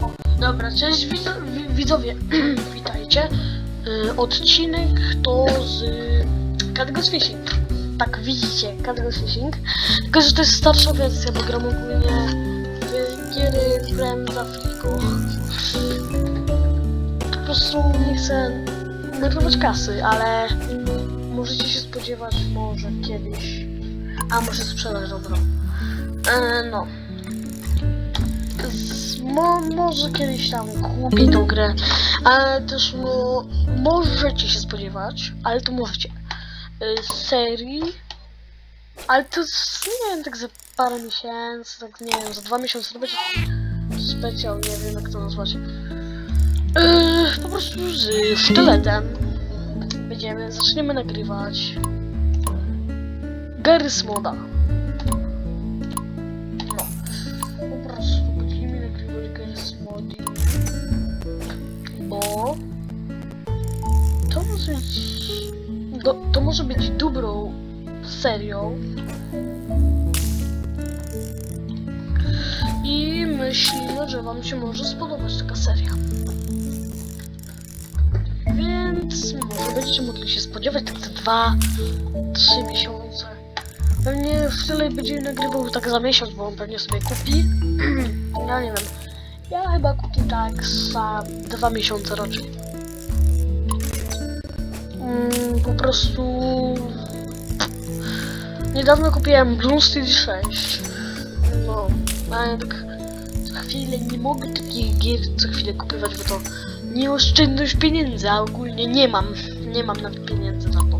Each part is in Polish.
O, Dobra, cześć widzo wi- widzowie, witajcie. Y, odcinek to z y, Cadgos Fishing. Tak, widzicie, Cadgos Fishing. Tylko, że to jest starsza wersja, bo gram ogólnie w giery Friends Afriku. Po prostu nie chcę nagrywać kasy, ale możecie się spodziewać może kiedyś. A, może sprzedać, dobra. E, no. Mo, może kiedyś tam kupię tą grę, ale też mo, możecie się spodziewać, ale to możecie, y, serii, ale to nie wiem, tak za parę miesięcy, tak nie wiem, za dwa miesiące to będzie specjal, nie wiem jak to nazwać. Yy, po prostu z sztyletem będziemy, zaczniemy nagrywać Garry's Moda. Bo to może być do, to może być dobrą serią. I myślimy, że wam się może spodobać taka seria. Więc może będziecie mogli się spodziewać tak za dwa, trzy miesiące. Pewnie w tyle będzie nagrywał tak za miesiąc, bo on pewnie sobie kupi. ja nie wiem. Ja chyba kupię tak za dwa miesiące raczej. Mm, po prostu... Niedawno kupiłem Blue Steel 6. No, ale tak co chwilę nie mogę takich gier co chwilę kupywać, bo to nieoszczędność pieniędzy, a ogólnie nie mam. Nie mam nawet pieniędzy na to.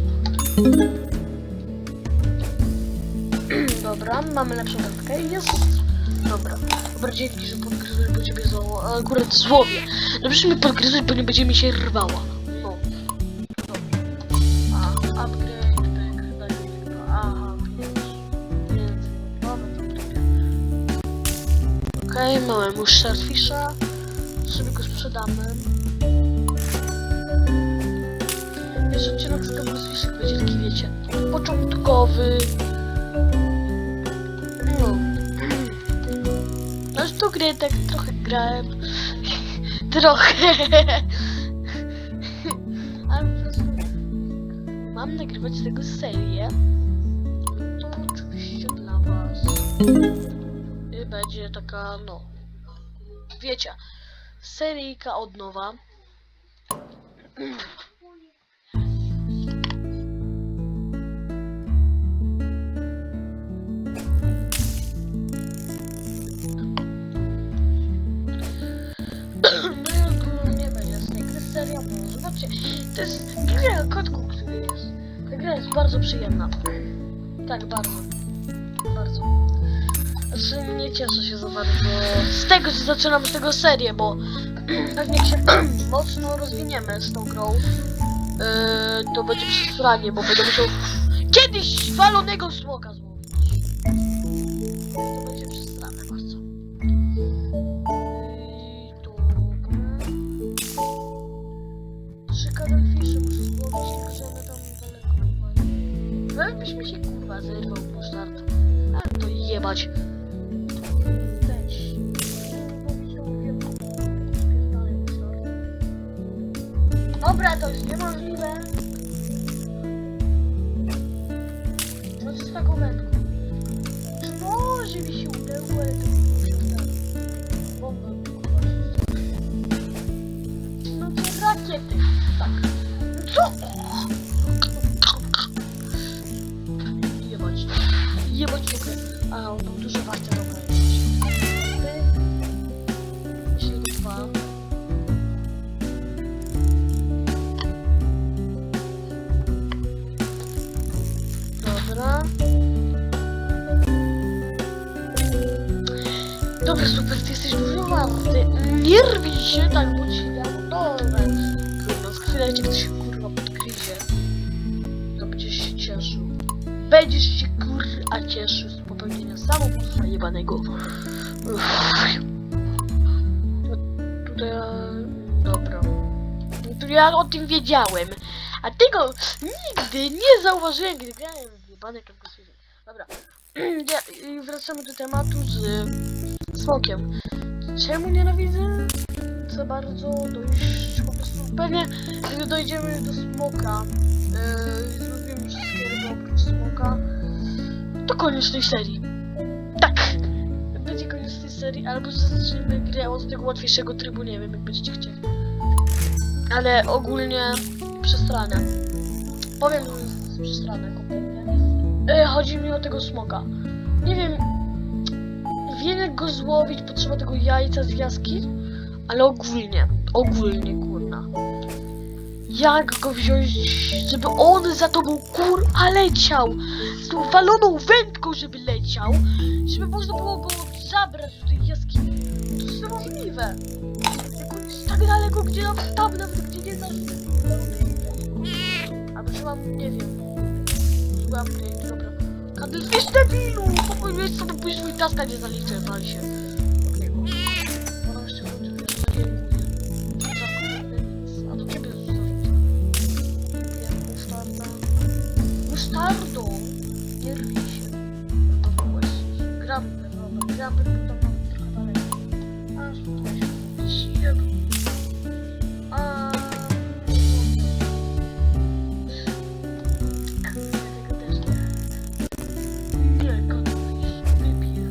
Dobra, mamy lepszą wędkę i jest. Dobra. Dobra, dzięki, że podgryzłeś, bo ciebie zło... Akurat złowię. Dobrze mnie podgryzłeś, bo nie będzie mi się rwała. No. Upgrade, tak. Aha. Mamy. Okej, mamy już Starfisha. Sobie go sprzedamy. Pierwszy odcinek z Starfisha będzie wiecie, początkowy. Do gry tak trochę grałem. trochę. Ale po prostu mam nagrywać tego serię. To oczywiście dla was. I będzie taka, no. Wiecie, seryjka od nowa. To jest gra kotku, który jest. Ta gra jest bardzo przyjemna. Tak, bardzo. Bardzo. Znaczy nie cieszę się za bardzo z tego, że zaczynam z tego serię, bo pewnie jak się mocno rozwiniemy z tą grą, yy, to będzie przesranie, bo będę musiał kiedyś walonego smoka złowić. To będzie mi się kurwa zerwał po start. Ale to jebać. Dobra, to jest niemożliwe. No co z taką wędką? Może mi się udało, ale to muszę tak. Bomba kurwa. No to rakiety. Tak. Co? A, on dużo warte, dobra. Ty. Jeśli. Dobra. Dobra, super, ty jesteś dużo warty. Nie rwij się tak, bo ci dam dobra. Kurwa, z chwilę cię ktoś kurwa podgryzie. To będziesz się cieszył. Będziesz jebanego. Tutaj... Dobra. No to ja o tym wiedziałem. A tego nigdy nie zauważyłem, gdy grałem w jebane kakosy. Dobra. Ja, wracamy do tematu z, smokiem. Czemu nienawidzę? Za bardzo dojść po prostu. Pewnie gdy dojdziemy do smoka, yy, zrobimy wszystkie oprócz smoka, to koniec tej serii. Albo zaczniemy grę od tego łatwiejszego trybu, nie wiem jak będziecie chcieli. Ale ogólnie przestranę. Powiem, że jest przestranę kompletnie. E, chodzi mi o tego smoka. Nie wiem, wiem jak go złowić, potrzeba tego jajca z jaskiń, ale ogólnie, ogólnie kurna. Jak go wziąć, żeby on za tobą kurwa leciał? Z tą waloną wędką, żeby leciał, żeby można było go zabrać niemożliwe. Jak on jest tak daleko, gdzie nawet tam, nawet gdzie nie da Albo trzeba, nie wiem. Zły upgrade, dobra. Kadylfisz debilu! Powiedz sobie pójść swój taska nie zaliczę, wali się. Ona jeszcze włączy, wiesz, że nie A do Aż tutaj się wróciłem. A... Tego też nie. Nie, kadylfisz. Wypiję.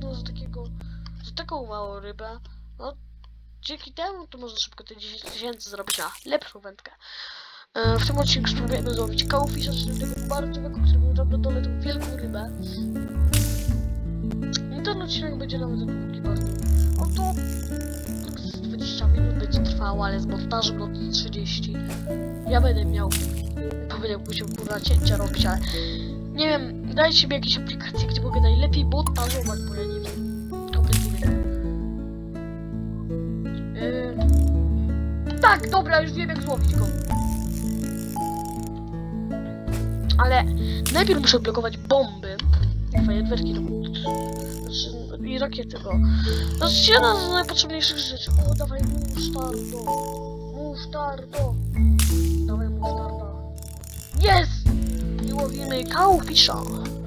Cena za takiego, za taką małą rybę. No, dzięki temu to można szybko te 10 tysięcy zrobić na lepszą wędkę. E, W tym odcinku spróbujemy złowić kałfisza, czyli tego martwego, który był na dole tą wielką rybę. I ten odcinek będzie nawet długi bardzo. No to tak z 20 minut będzie trwało, ale z montażem no to 30. Ja będę miał, będę musiał kurwa cięcia robić, ale nie wiem, dajcie mi jakieś aplikacje, gdzie mogę najlepiej montażować, bo ja nie wiem. Kompletnie nie wiem. Yy... Tak, dobra, już wiem jak złowić go. Ale najpierw muszę blokować bomby. Fajerwerki no, znaczy, i rakiety, bo to jest jedna z najpotrzebniejszych rzeczy. O, dawaj musztardo. Musztardo. Dawaj musztardo. Jest! I łowimy kałfisza.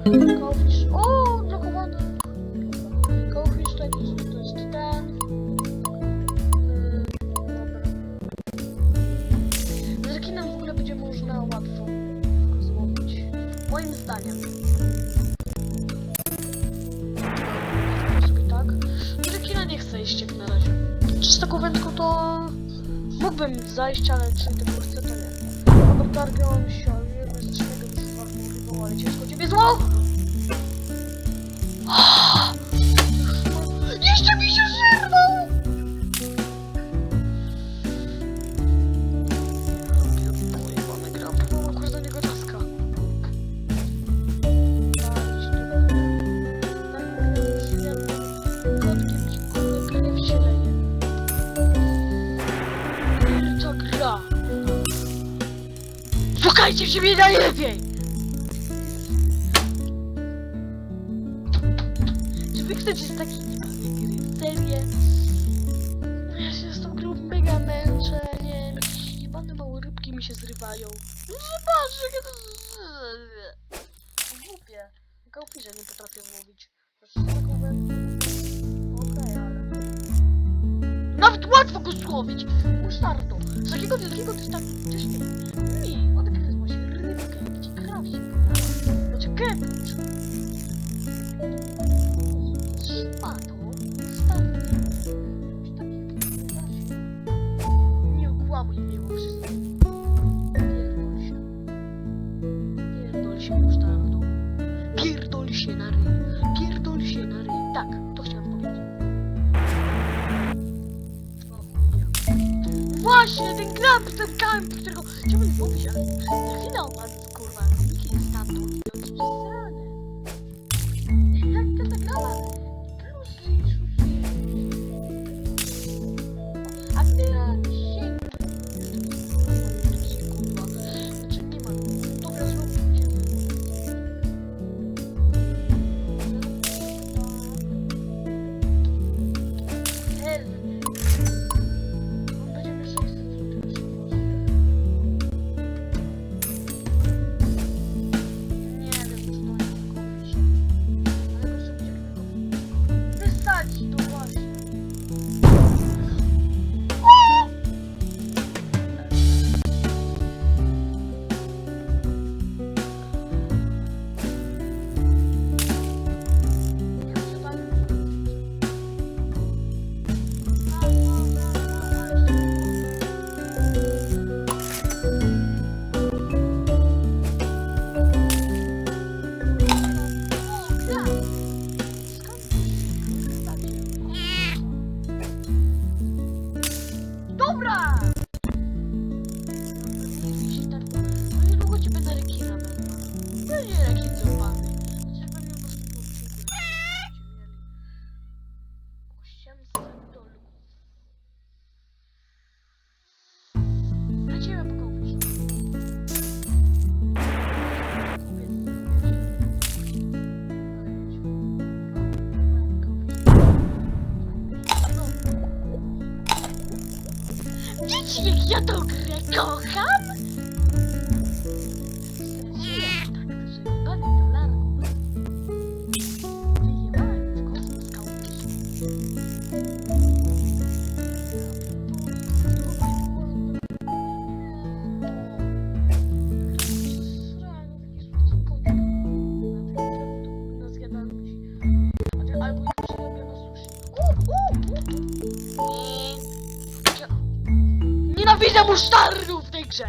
Kałfisz. O, blokowany. Kałfisz to jest, to jest ten. Yy, dobra. Z rekinem w ogóle będzie można łatwo złowić. Moim zdaniem. tak. Do rekina nie chcę iść jak na razie. Czy z taką to mógłbym zajść, ale czy tego chcę, to nie. Dobra, się, ale nie z czego już warto rybą, ale ciężko ciebie zło! Jeszcze mi się zerwał! Pojebany mam akurat do niego taska. Kotkiem ci kurde krew się leje. To gra? Szukajcie w siebie najlepiej! Właśnie, ten klamp, ten klamp, którego chciałbym mówić, ale na chwilę Będzie rekin złapany. Znaczy pewnie po prostu rekina będziecie mieli 800 dolków. Lecimy po. Wiecie jak ja tą grę kocham? Nienawidzę musztardu w tej grze!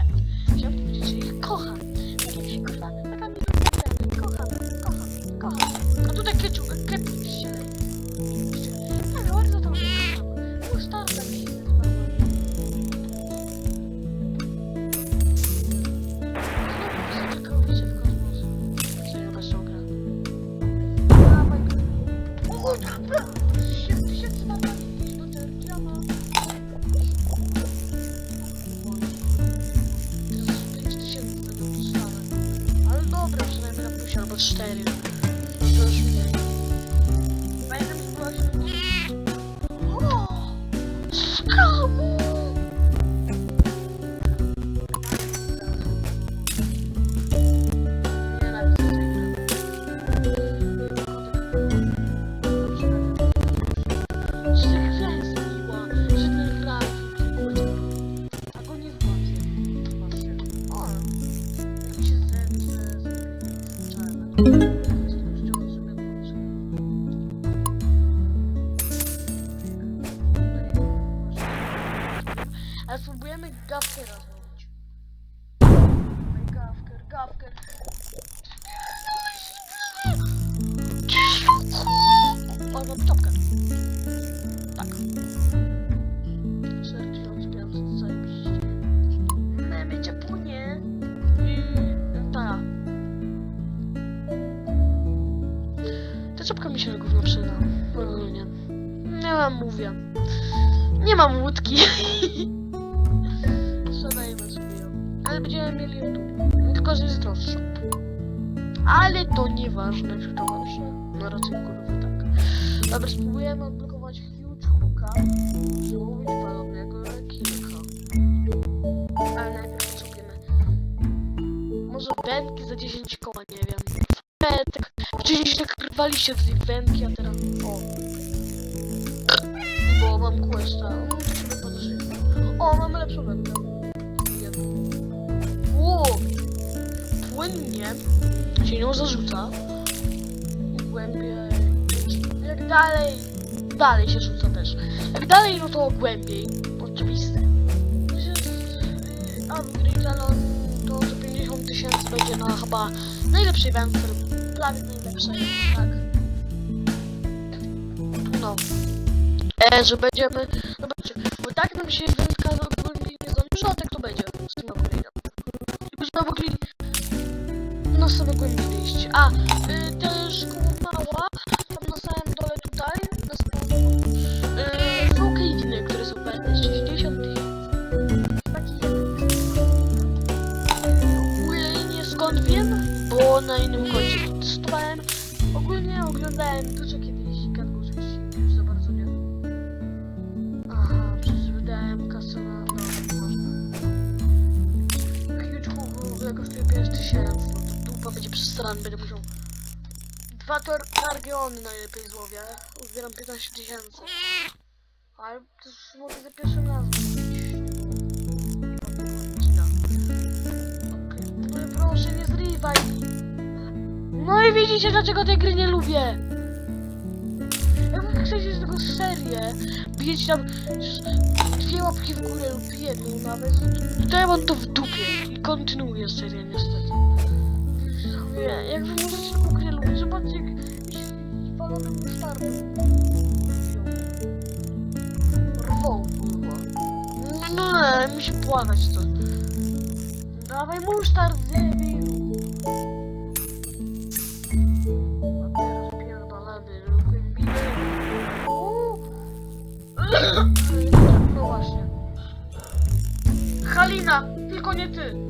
Mi się gówno przyda. Ogólnie. Nie mam, mówię. Nie mam łódki. Sprzedajmy sobie. Ale będziemy mieli ją tu. Tylko, że jest droższa. Ale to nieważne, czy to ważne. No raczej kurwa tak. Dobra, spróbujemy odblokować huge hooka. Złowić podobnego rekilka. Ale najpierw potrzebujemy. Może wędki za 10 koła, nie wiem. Wcześniej się nakrywaliście do tej a teraz... O. Bo mam questa. O, mamy lepszą wędkę. Ło! Płynnie się nią zarzuca. Głębiej. Jak dalej. Dalej się rzuca też. Jak dalej, no to głębiej. Oczywiste. Upgrade, ale to za 50 tysięcy będzie na chyba najlepszej wędce. Prawie najlepszej, tak. No. E, że będziemy. Zobaczcie, bo tak nam się Dwa tor najlepiej złowię, uzbieram 15 tysięcy. Ale też mogę za pierwszym razem no i proszę, nie zrywaj. No i widzicie, dlaczego tej gry nie lubię. Jak chcecie z tego serię, bijecie tam dwie łapki w górę lub jedną nawet, to ja mam to w dupie i kontynuuję serię niestety. Nie, jak możecie taką zobaczcie jak mi się walone musztardy rwą, kurwa. No ale musi płakać to. Dawaj musztard. Uuu. No właśnie. Halina, tylko nie ty.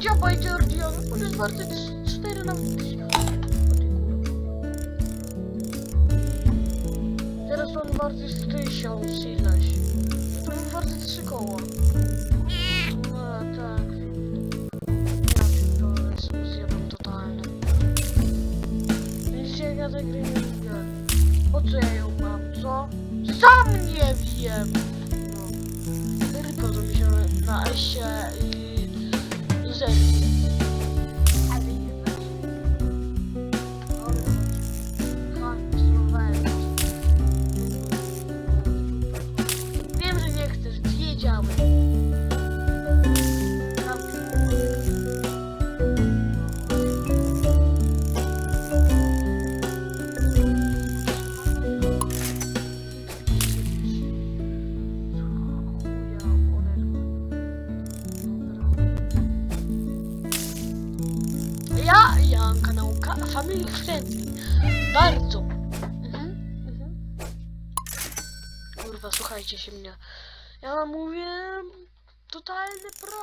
Dziabaj Georgian, on jest warty 4 na... Teraz on warty jest 1000 ileś. To on warty 3 koła. No tak. Ja pierdolę, jestem zjebem totalnym. Widzicie jak ja tej gry nie lubię. Po co ja ją mam, co? Sam nie wiem! No. Rypa to się na esie i zerwie.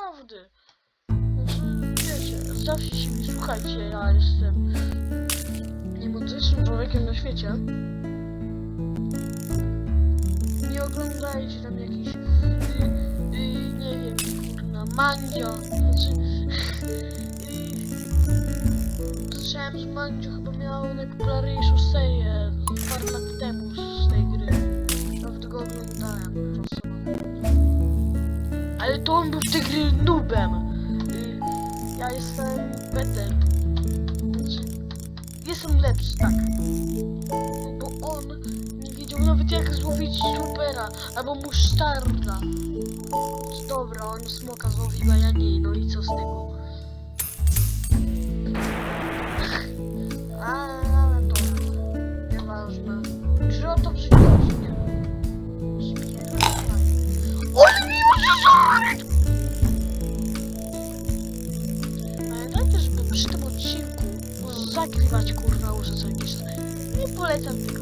Prawdy. Wiecie, zawsze się mnie słuchajcie, ja jestem niemądrzejszym człowiekiem na świecie. Nie oglądajcie tam jakichś, y, y, nie wiem, kurna, mandzio, znaczy, y, słyszałem, że Mandzio chyba miał najpopularniejszą serię to on był w tej gry noobem. Ja jestem better. Jestem lepszy, tak. Bo on nie wiedział nawet jak złowić supera albo musztarda. Dobra, on smoka złowił, a ja nie, no i co z tego? Nie polecam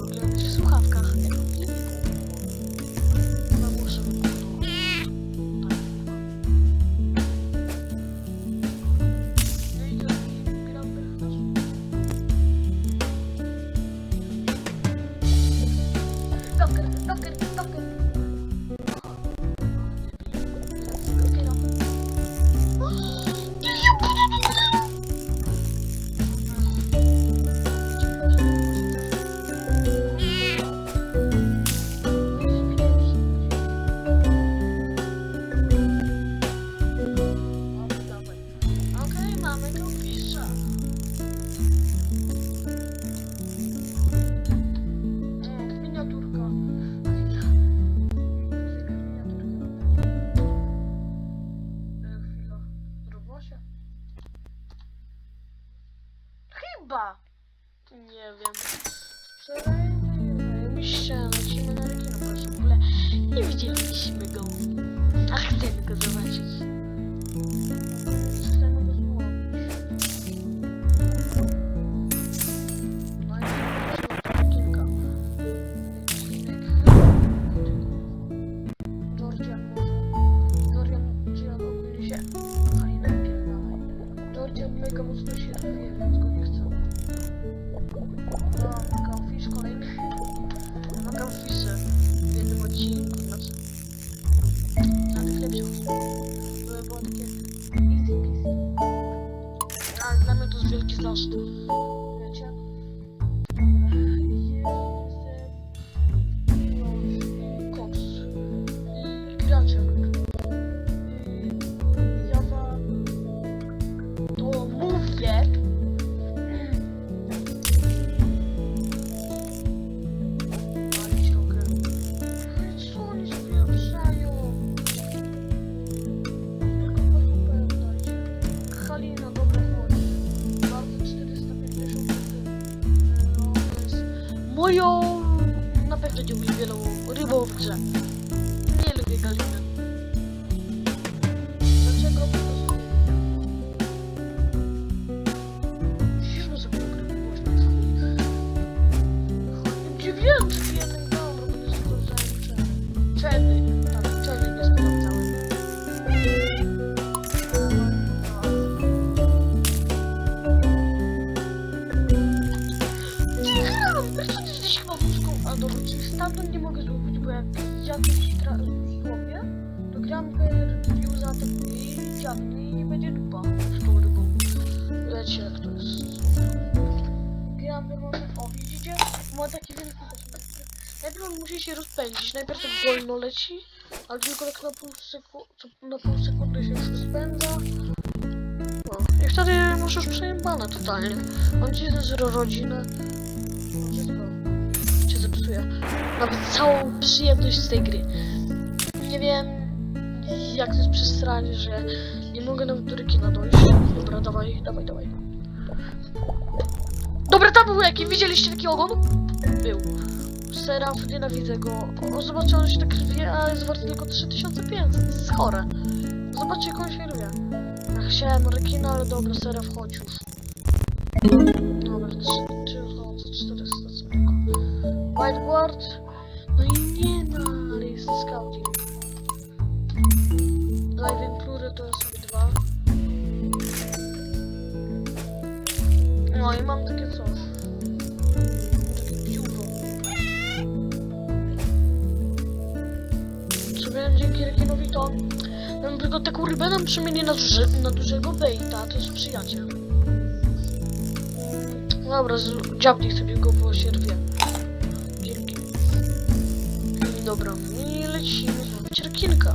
Chyba. Nie wiem. Zajebiście lecimy na rekino, w ogóle nie widzieliśmy go. A chcemy go zobaczyć. Jest wielki zaszczyt. Stamtąd nie mogę złowić, bo jak jakiś złowię, to Gramper już zaatakuje i dziabnie i będzie dupa z tą rybą. Wiecie jak to jest. Gramper ma... O, widzicie? Ma taki wielki. Najpierw on musi się rozpędzić. Najpierw tak wolno leci, ale tylko tak na pół, seku- na pół sekundy się już rozpędza. No, i wtedy już przejebane totalnie. On ci zero rodzinę. Zepsuje. Nawet całą przyjemność z tej gry. Nie wiem, jak to jest przesranie, że nie mogę nawet do rekina dojść. Dobra, dawaj, dawaj, dawaj. Dobra, tam był jaki, widzieliście taki ogon? Był. Seraf, nienawidzę go. O, zobaczcie, on się tak rwie, a jest wart tylko 3500. To jest chore. Zobaczcie, jak on się rwie. Ja chciałem rekina, ale dobra, Seraf, chodź już. No i nie no, ale jest scouting. Live Implury to ja sobie dwa. No i mam takie coś. Takie biuro. Co wiem, dzięki rekinowi to mam tylko taką rybę nam przemienię na, duży, na dużego bejta, to jest przyjaciel. Dobra, z- dziabnij sobie go, rwie. Dobra, i lecimy złowić rekinka.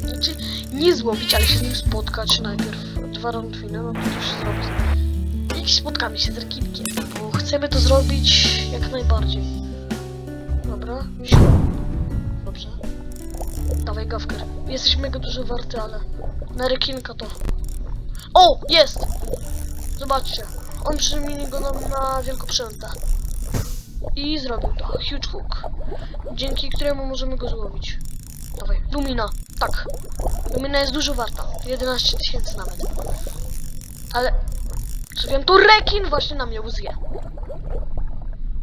Znaczy, nie złowić, ale się z nim spotkać najpierw. Dwa rątwiny, no to też zrobić. I spotkamy się z rekinkiem, bo chcemy to zrobić jak najbardziej. Dobra. Dobrze. Dawaj gawker. Jesteś mega dużo warty, ale na rekinka to. O, jest! Zobaczcie. On przemieni go nam na wielkoprzęta. I zrobił to. Huge hook. Dzięki któremu możemy go złowić. Dawaj, Lumina. Tak. Lumina jest dużo warta. 11 tysięcy nawet. Ale... Co wiem, to rekin właśnie nam ją zje.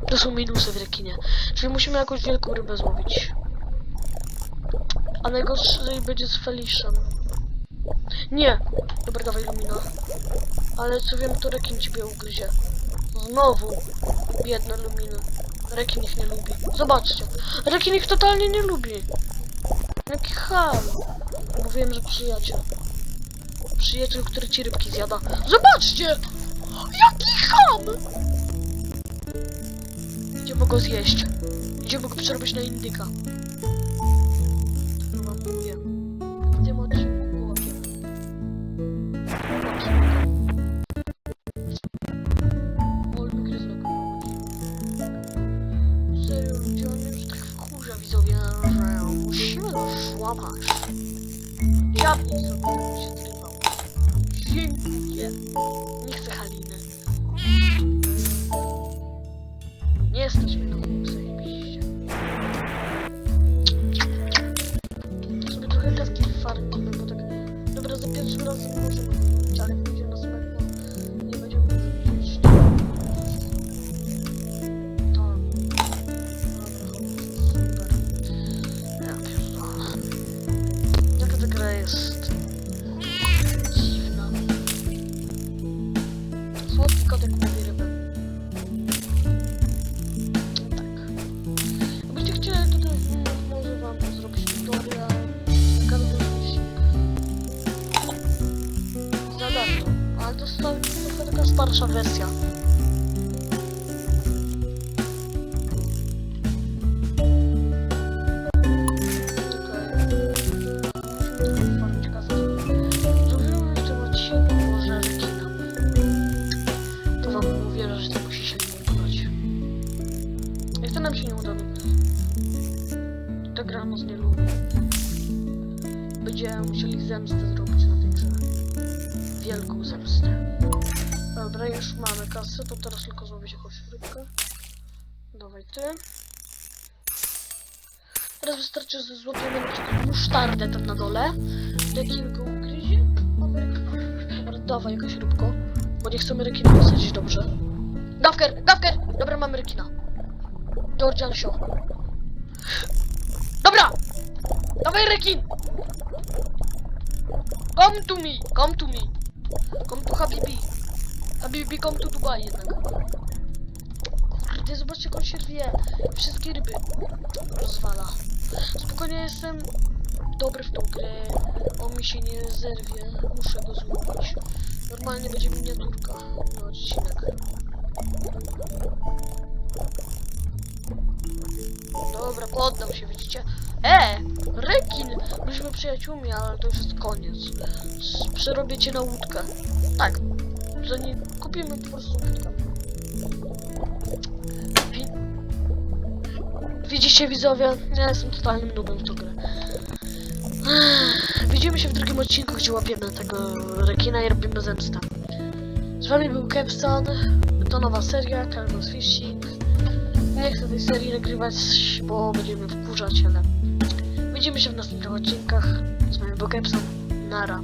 To są minusy w rekinie. Czyli musimy jakąś wielką rybę złowić. A najgorszy będzie z Felician. Nie. Dobra, dawaj Lumina. Ale co wiem, to rekin ciebie ugryzie. Znowu. Biedne Luminy. Rekin ich nie lubi. Zobaczcie. Rekin ich totalnie nie lubi. Jaki ham. Mówiłem, że przyjaciel. Przyjaciel, który ci rybki zjada. Zobaczcie! Jaki ham! Idziemy go zjeść. Idziemy go przerobić na indyka. Wam mówię. Farmimy, bo tak... Dobra, za pierwszym razem zrobić, ale Będziemy musieli zemstę zrobić na tej grze. Wielką zemstę. Dobra, już mamy kasę, to teraz tylko zrobić jakąś rybkę. Dawaj ty. Teraz wystarczy, że złapiemy przykład musztardę tam na dole. Rekinko ugryzie. Mamy rekinko. Dobra, dawaj jakaś rybko. Bo nie chcemy rekina wysadzić dobrze. Dawker, dawker! Dobra, mamy rekina. Georgian Show. Dobra! Dawaj rekin! Come to me! Come to me! Come to Habibi! Habibi, come to Dubai jednak. Kurde, zobaczcie jak on się rwie. Wszystkie ryby rozwala. Spokojnie jestem dobry w tą grę. On mi się nie zerwie. Muszę go złowić. Normalnie będzie miniaturka na odcinek. Dobra, poddam się, widzicie? E! Rekin! Byliśmy przyjaciółmi, ale to już jest koniec. Przerobię cię na łódkę. Tak. Zanim kupimy po prostu łódkę. Wi Widzicie widzowie? Ja jestem totalnym nubem w tą grę. Widzimy się w drugim odcinku, gdzie łapiemy tego rekina i robimy zemstę. Z wami był Kevston, to nowa seria, Carlos Fishing. Nie chcę tej serii nagrywać, bo będziemy wkurzać, ale widzimy się w następnych odcinkach. Z był Kevston. Nara.